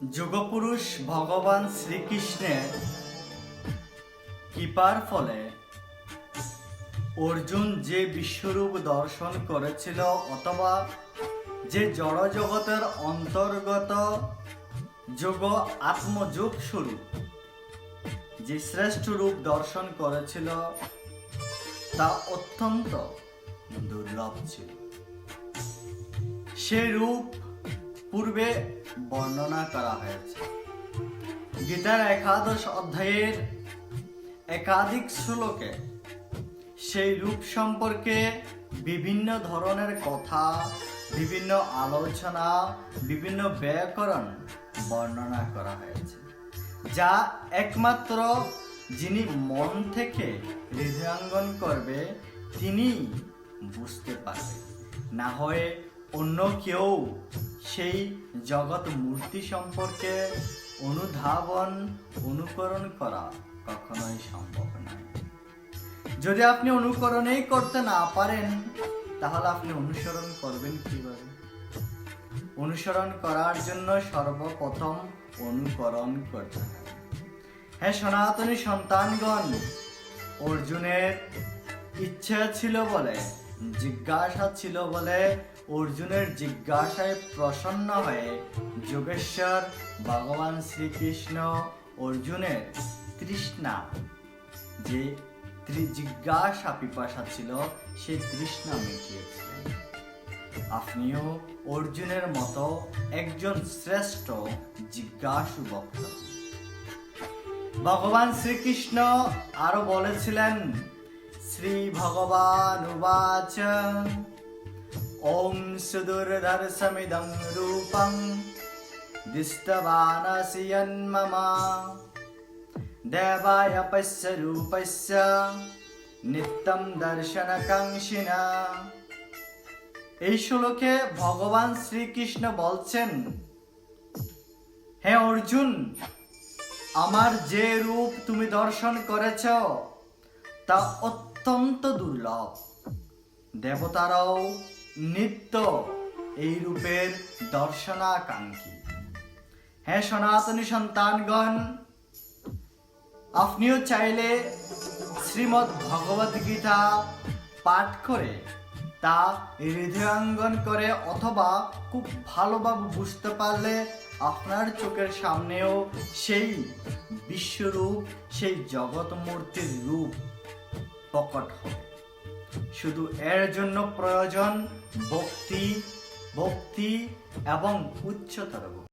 যুগপুরুষ ভগবান শ্রীকৃষ্ণের কৃপার ফলে অর্জুন যে বিশ্বরূপ দর্শন করেছিল অথবা যে জড়জগতের অন্তর্গত যোগ, আত্মযোগ স্বরূপ, যে শ্রেষ্ঠ রূপ দর্শন করেছিল, তা অত্যন্ত দুর্লভ ছিল। সে রূপ পূর্বে বর্ণনা করা হয়েছে। গীতার একাদশ অধ্যায়ের একাধিক শ্লোকে সেই রূপ সম্পর্কে বিভিন্ন ধরনের কথা, বিভিন্ন আলোচনা, বিভিন্ন ব্যাকরণ বর্ণনা করা হয়েছে, যা একমাত্র যিনি মন থেকে হৃদয়াঙ্গন করবে তিনি বুঝতে পারবে। না হয়ে অন্য কেউ সেই জগৎ মূর্তি সম্পর্কে অনুধাবন, অনুকরণ করা কখনোই সম্ভব নয়। যদি আপনি অনুকরণেই করতে না পারেন, তাহলে আপনি অনুসরণ করবেন কীভাবে? অনুসরণ করার জন্য সর্বপ্রথম অনুকরণ করতে হবে। হ্যাঁ সনাতনী সন্তানগণ, অর্জুনের ইচ্ছা ছিল বলে জিজ্ঞাসা ছিল বলে অর্জুনের জিজ্ঞাসায় প্রসন্ন হয়ে যোগেশ্বর, ভগবান শ্রীকৃষ্ণ, অর্জুনের তৃষ্ণা, যে জিজ্ঞাসা পিপাসা ছিল সেই তৃষ্ণা মিটিয়েছিলেন আপনিও অর্জুনের মতো একজন শ্রেষ্ঠ জিজ্ঞাসু বক্তা ভগবান শ্রীকৃষ্ণ আরও বলেছিলেন শ্রী উবাচ ওম সুদুর্ধর্ষমিদং রূপং দৃষ্টবানসি মম দেবায় পশ্য রূপস্য নিত্যম দর্শনকাঙ্ক্ষিনা এই শ্লোকে ভগবান শ্রীকৃষ্ণ বলছেন হে অর্জুন আমার যে রূপ তুমি দর্শন করেছ তা অত্যন্ত দুর্লভ। দেবতারাও নিত্য এই রূপের দর্শনাকাঙ্ক্ষী। হ্যাঁ সনাতনী সন্তানগণ, আপনিও চাইলে শ্রীমদ্ ভগবদ গীতা পাঠ করে তা হৃদয়াঙ্গন করে অথবা খুব ভালোভাবে বুঝতে পারলে আপনার চোখের সামনেও সেই বিশ্বরূপ, সেই জগৎ মূর্তির রূপ প্রকট হবে। শুধু এর জন্য প্রয়োজন ভক্তি ভক্তি এবং উচ্চতর